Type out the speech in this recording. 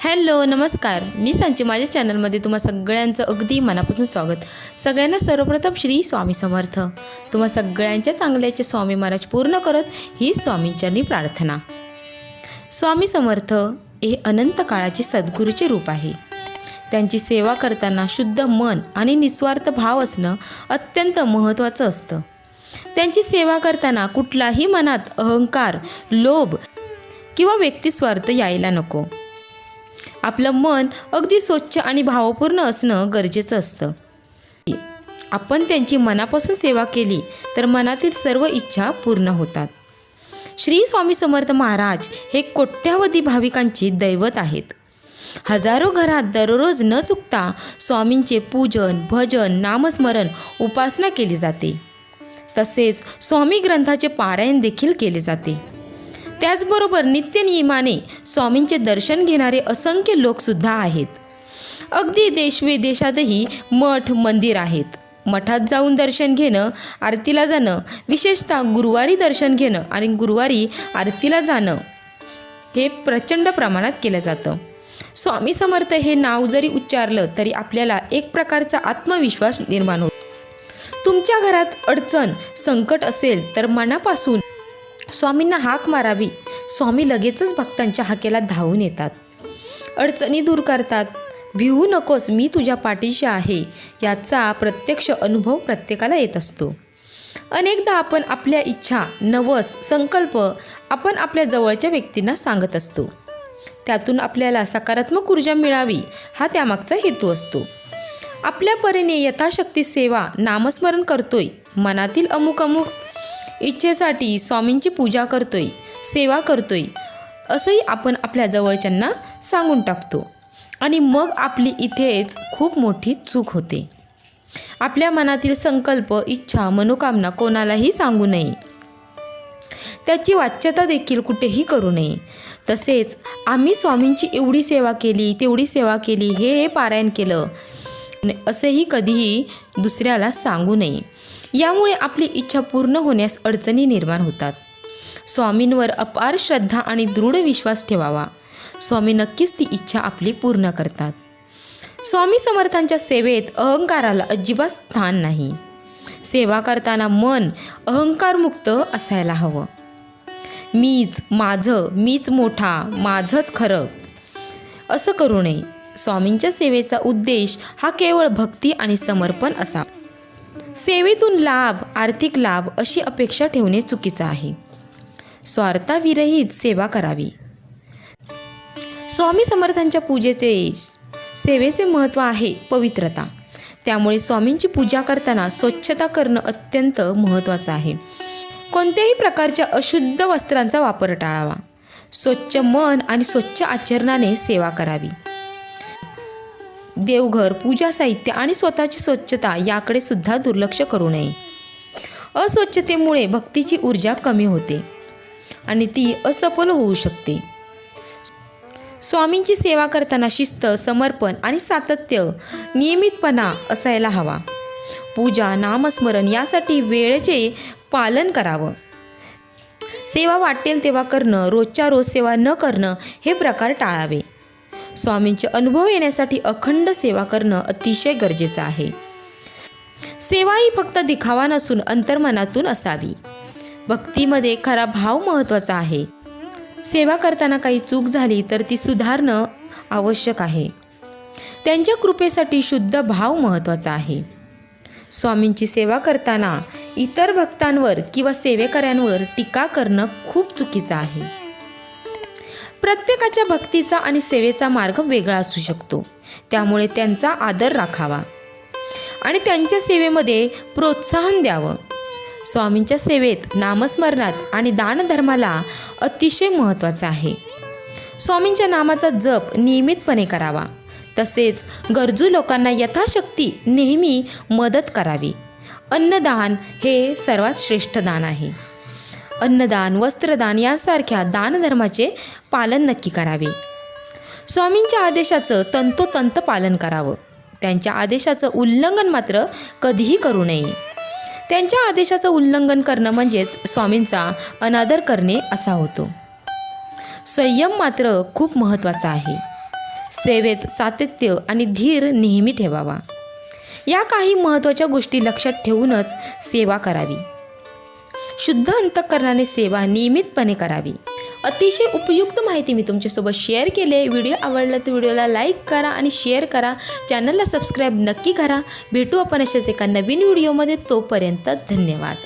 Hello नमस्कार. मी सांची माझ्या चॅनलमध्ये तुम्हा सगळ्यांचं अगदी मनापासून स्वागत. सगळ्यांना सर्वप्रथम श्री स्वामी समर्थ. तुम्हा सगळ्यांच्या चांगल्याचे स्वामी महाराज पूर्ण करत ही स्वामींच्यांनी प्रार्थना. स्वामी समर्थ हे अनंत काळाचे सद्गुरूचे रूप आहे. त्यांची सेवा करताना शुद्ध मन आणि निस्वार्थ भाव असणं अत्यंत महत्त्वाचं असतं. त्यांची सेवा करताना कुठलाही मनात अहंकार लोभ किंवा व्यक्तिस्वार्थ यायला नको. आपलं मन अगदी स्वच्छ आणि भावपूर्ण असणं गरजेचं असतं. आपण त्यांची मनापासून सेवा केली तर मनातील सर्व इच्छा पूर्ण होतात. श्री स्वामी समर्थ महाराज हे कोट्यावधी भाविकांचे दैवत आहेत. हजारो घरात दररोज न चुकता स्वामींचे पूजन भजन नामस्मरण उपासना केली जाते. तसेच स्वामी ग्रंथाचे पारायण देखील केले जाते. त्याचबरोबर नित्यनियमाने स्वामींचे दर्शन घेणारे असंख्य लोकसुद्धा आहेत. अगदी देशविदेशातही मठ मंदिर आहेत. मठात जाऊन दर्शन घेणं आरतीला जाणं विशेषतः गुरुवारी दर्शन घेणं आणि गुरुवारी आरतीला जाणं हे प्रचंड प्रमाणात केलं जातं. स्वामी समर्थ हे नाव जरी उच्चारलं तरी आपल्याला एक प्रकारचा आत्मविश्वास निर्माण होतो. तुमच्या घरात अडचण संकट असेल तर मनापासून स्वामींना हाक मारावी. स्वामी लगेचच भक्तांच्या हाकेला धावून येतात. अडचणी दूर करतात. भिवू नकोस मी तुझ्या पाठीशी आहे. याचा प्रत्यक्ष अनुभव प्रत्येकाला येत असतो. अनेकदा आपण आपल्या इच्छा नवस संकल्प आपण आपल्या जवळच्या व्यक्तींना सांगत असतो. त्यातून आपल्याला सकारात्मक ऊर्जा मिळावी हा त्यामागचा हेतू असतो. आपल्या परीने यथाशक्ती सेवा नामस्मरण करतोय मनातील अमुक अमुक इच्छेसाठी स्वामींची पूजा करतोय सेवा करतोय असंही आपण आपल्या जवळच्यांना सांगून टाकतो. आणि मग आपली इथेच खूप मोठी चूक होते. आपल्या मनातील संकल्प इच्छा मनोकामना कोणालाही सांगू नये. त्याची वाच्यता देखील कुठेही करू नये. तसेच आम्ही स्वामींची एवढी सेवा केली तेवढी सेवा केली हे हे पारायण केलं असेही कधीही दुसऱ्याला सांगू नये. यामुळे आपली इच्छा पूर्ण होण्यास अडचणी निर्माण होतात. स्वामींवर अपार श्रद्धा आणि दृढ विश्वास ठेवावा. स्वामी नक्कीच ती इच्छा आपली पूर्ण करतात. स्वामी समर्थांच्या सेवेत अहंकाराला अजिबात स्थान नाही. सेवा करताना मन अहंकारमुक्त असायला हवं. मीच माझं मीच मोठा माझंच खरं. असं करू नये. स्वामींच्या सेवेचा उद्देश हा केवळ भक्ती आणि समर्पण असा सेवेतून लाभ आर्थिक लाभ अशी अपेक्षा ठेवणे चुकीचं आहे. स्वार्थाविरहित सेवा करावी. स्वामी समर्थांच्या पूजेचे सेवेचे महत्त्व आहे पवित्रता. त्यामुळे स्वामींची पूजा करताना स्वच्छता करणं अत्यंत महत्त्वाचं आहे. कोणत्याही प्रकारच्या अशुद्ध वस्त्रांचा वापर टाळावा. स्वच्छ मन आणि स्वच्छ आचरणाने सेवा करावी. देवघर पूजा साहित्य आणि स्वतःची स्वच्छता याकडे सुद्धा दुर्लक्ष करू नये. अस्वच्छतेमुळे भक्तीची ऊर्जा कमी होते आणि ती असफल होऊ शकते. स्वामींची सेवा करताना शिस्त समर्पण आणि सातत्य नियमितपणा असायला हवा. पूजा नामस्मरण यासाठी वेळेचे पालन करावं. सेवा वाटेल तेव्हा करणं रोजच्या रोज सेवा न करणं हे प्रकार टाळावे. स्वामींचे अनुभव येण्यासाठी अखंड सेवा करणं अतिशय गरजेचं आहे. सेवा ही फक्त दिखावा नसून अंतर्मनातून असावी. भक्तीमध्ये खरा भाव महत्त्वाचा आहे. सेवा करताना काही चूक झाली तर ती सुधारणं आवश्यक आहे. त्यांच्या कृपेसाठी शुद्ध भाव महत्त्वाचा आहे. स्वामींची सेवा करताना इतर भक्तांवर किंवा सेवेकऱ्यांवर टीका करणं खूप चुकीचं आहे. प्रत्येकाच्या भक्तीचा आणि सेवेचा मार्ग वेगळा असू शकतो. त्यामुळे त्यांचा आदर राखावा. आणि त्यांच्या सेवेमध्ये प्रोत्साहन द्यावं. स्वामींच्या सेवेत नामस्मरणात आणि दानधर्माला अतिशय महत्त्वाचं आहे. स्वामींच्या नामाचा जप नियमितपणे करावा. तसेच गरजू लोकांना यथाशक्ती नेहमी मदत करावी. अन्नदान हे सर्वात श्रेष्ठ दान आहे. अन्नदान वस्त्रदान यासारख्या दानधर्माचे पालन नक्की करावे. स्वामींच्या आदेशाचं तंतोतंत पालन करावं. त्यांच्या आदेशाचं उल्लंघन मात्र कधीही करू नये. त्यांच्या आदेशाचं उल्लंघन करणं म्हणजेच स्वामींचा अनादर करणे असा होतो. संयम मात्र खूप महत्त्वाचा आहे. सेवेत सातत्य आणि धीर नेहमी ठेवावा. या काही महत्त्वाच्या गोष्टी लक्षात ठेवूनच सेवा करावी. शुद्ध अंतकरणाने सेवा नियमितपणे करावी. अतिशय उपयुक्त माहिती मी तुमच्यासोबत शेअर केले व्हिडिओ आवडला तर व्हिडिओला लाईक करा आणि शेअर करा. चॅनलला सबस्क्राईब नक्की करा. भेटू आपण अशाच एका नवीन व्हिडिओमध्ये तोपर्यंत धन्यवाद.